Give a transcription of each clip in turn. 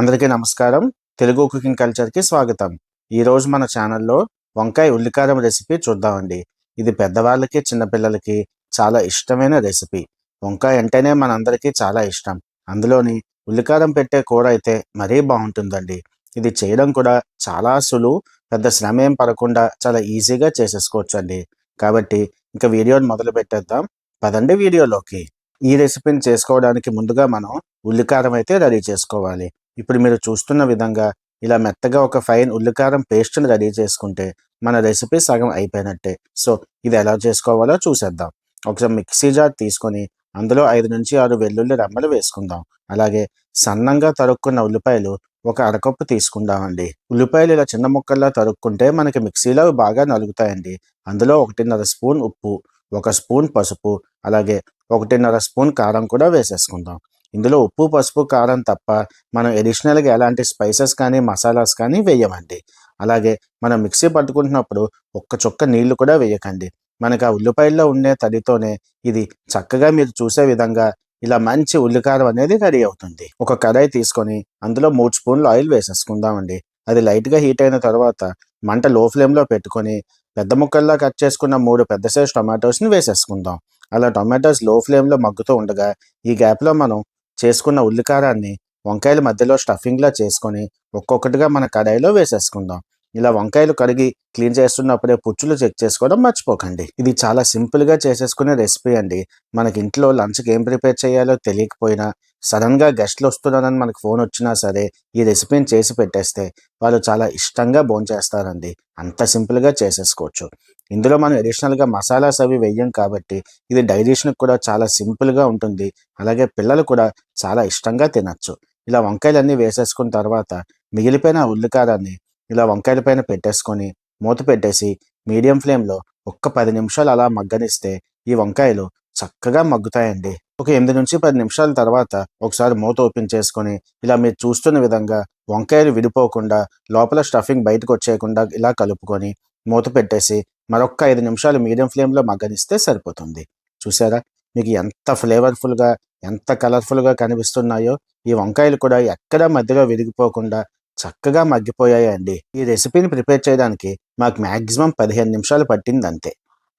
అందరికీ నమస్కారం. తెలుగు కుకింగ్ కల్చర్కి స్వాగతం. ఈరోజు మన ఛానల్లో వంకాయ ఉల్లికారం రెసిపీ చూద్దామండి. ఇది పెద్దవాళ్ళకి చిన్నపిల్లలకి చాలా ఇష్టమైన రెసిపీ. వంకాయ అంటేనే మనందరికీ చాలా ఇష్టం. అందులోని ఉల్లికారం పెట్టే కూర అయితే మరీ బాగుంటుందండి. ఇది చేయడం కూడా చాలా సులువు పెద్ద శ్రమ ఏం పడకుండా చాలా ఈజీగా చేసేసుకోవచ్చు అండి కాబట్టి ఇంకా వీడియోని మొదలు పెట్టేద్దాం. పదండి వీడియోలోకి. ఈ రెసిపీని చేసుకోవడానికి ముందుగా మనం ఉల్లికారం అయితే రెడీ చేసుకోవాలి. ఇప్పుడు మీరు చూస్తున్న విధంగా ఇలా మెత్తగా ఒక ఫైన్ ఉల్లికారం పేస్ట్ని రెడీ చేసుకుంటే మన రెసిపీ సగం అయిపోయినట్టే. సో ఇది ఎలా చేసుకోవాలో చూసేద్దాం. ఒకసారి మిక్సీ జార్ తీసుకొని అందులో ఐదు నుంచి ఆరు వెల్లుల్లి రెమ్మలు వేసుకుందాం. అలాగే సన్నంగా తరుక్కున్న ఉల్లిపాయలు ఒక అరకప్పు తీసుకుందామండి. ఉల్లిపాయలు ఇలా చిన్న ముక్కల్లా తరుక్కుంటే మనకి మిక్సీలో బాగా నలుగుతాయండి. అందులో ఒకటిన్నర స్పూన్ ఉప్పు ఒక స్పూన్ పసుపు అలాగే ఒకటిన్నర స్పూన్ కారం కూడా వేసేసుకుందాం. ఇందులో ఉప్పు పసుపు కారం తప్ప మనం ఎడిషనల్గా ఎలాంటి స్పైసెస్ కానీ మసాలాస్ కానీ వేయమండి. అలాగే మనం మిక్సీ పట్టుకుంటున్నప్పుడు ఒక్క చుక్క నీళ్ళు కూడా వేయకండి. మనకు ఆ ఉల్లిపాయల్లో ఉండే తడితోనే ఇది చక్కగా మీరు చూసే విధంగా ఇలా మంచి ఉల్లికారం అనేది రెడీ అవుతుంది. ఒక కడాయి తీసుకొని అందులో మూడు స్పూన్లు ఆయిల్ వేసేసుకుందామండి. అది లైట్గా హీట్ అయిన తర్వాత మంట లో ఫ్లేమ్లో పెట్టుకొని పెద్ద ముక్కల్లో కట్ చేసుకున్న మూడు పెద్ద సైజ్ టొమాటోస్ని వేసేసుకుందాం. అలా టొమాటోస్లో ఫ్లేమ్లో మగ్గుతూ ఉండగా ఈ గ్యాప్లో మనం చేసుకున్న ఉల్లికారాన్ని వంకాయల మధ్యలో స్టఫింగ్లా చేసుకొని ఒక్కొక్కటిగా మన కడాయిలో వేసేసుకుందాం. ఇలా వంకాయలు కడిగి క్లీన్ చేస్తున్నప్పుడే పుచ్చులు చెక్ చేసుకోవడం మర్చిపోకండి. ఇది చాలా సింపుల్గా చేసేసుకునే రెసిపీ అండి. మనకి ఇంట్లో లంచ్కి ఏం ప్రిపేర్ చేయాలో తెలియకపోయినా సడన్గా గెస్ట్లు వస్తున్నారని మనకు ఫోన్ వచ్చినా సరే ఈ రెసిపీని చేసి పెట్టేస్తే వాళ్ళు చాలా ఇష్టంగా భోంచేస్తారండి అంత సింపుల్గా చేసేసుకోవచ్చు. ఇందులో మనం అడిషనల్గా మసాలాస్ అవి వెయ్యం కాబట్టి ఇది డైజెషన్కి కూడా చాలా సింపుల్గా ఉంటుంది. అలాగే పిల్లలు కూడా చాలా ఇష్టంగా తినచ్చు. ఇలా వంకాయలన్నీ వేసేసుకున్న తర్వాత మిగిలిపోయిన ఉల్లికారాన్ని ఇలా వంకాయల పైన పెట్టేసుకొని మూత పెట్టేసి మీడియం ఫ్లేమ్లో ఒక్క పది నిమిషాలు అలా మగ్గనిస్తే ఈ వంకాయలు చక్కగా మగ్గుతాయండి. ఒక ఎనిమిది నుంచి పది నిమిషాల తర్వాత ఒకసారి మూత ఓపెన్ చేసుకొని ఇలా మీరు చూస్తున్న విధంగా వంకాయలు విడిపోకుండా లోపల స్టఫింగ్ బయటకు వచ్చేయకుండా ఇలా కలుపుకొని మూత పెట్టేసి మరొక్క ఐదు నిమిషాలు మీడియం ఫ్లేమ్లో మగ్గనిస్తే సరిపోతుంది. చూసారా? మీకు ఎంత ఫ్లేవర్ఫుల్గా ఎంత కలర్ఫుల్గా కనిపిస్తున్నాయో ఈ వంకాయలు కూడా ఎక్కడ మధ్యలో విరిగిపోకుండా చక్కగా మగ్గిపోయాయండి. ఈ రెసిపీని ప్రిపేర్ చేయడానికి మాకు మ్యాక్సిమం పదిహేను నిమిషాలు పట్టింది అంతే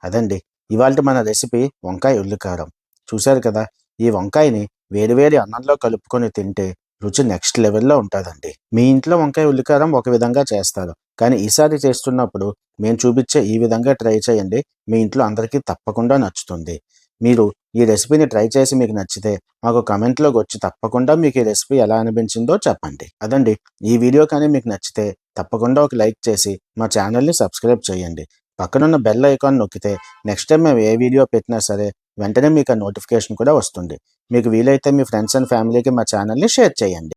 అదండి ఇవాళ మన రెసిపీ వంకాయ ఉల్లికారం. చూశారు కదా ఈ వంకాయని వేడివేడి అన్నంలో కలుపుకొని తింటే రుచి నెక్స్ట్ లెవెల్లో ఉంటుందండి. మీ ఇంట్లో వంకాయ ఉల్లికారం ఒక విధంగా చేస్తారు. కానీ ఈసారి చేస్తున్నప్పుడు మేము చూపించే ఈ విధంగా ట్రై చేయండి. మీ ఇంట్లో అందరికీ తప్పకుండా నచ్చుతుంది. మీరు ఈ రెసిపీని ట్రై చేసి మీకు నచ్చితే మాకు కమెంట్లోకి వచ్చి తప్పకుండా మీకు ఈ రెసిపీ ఎలా అనిపించిందో చెప్పండి. అదండి. ఈ వీడియో కానీ మీకు నచ్చితే తప్పకుండా ఒక లైక్ చేసి మా ఛానల్ని సబ్స్క్రైబ్ చేయండి. పక్కనున్న బెల్ ఐకాన్ నొక్కితే నెక్స్ట్ టైం మేము ఏ వీడియో పెట్టినా సరే వెంటనే మీకు ఆ నోటిఫికేషన్ కూడా వస్తుంది. మీకు వీలైతే మీ ఫ్రెండ్స్ అండ్ ఫ్యామిలీకి మా ఛానల్ని షేర్ చేయండి.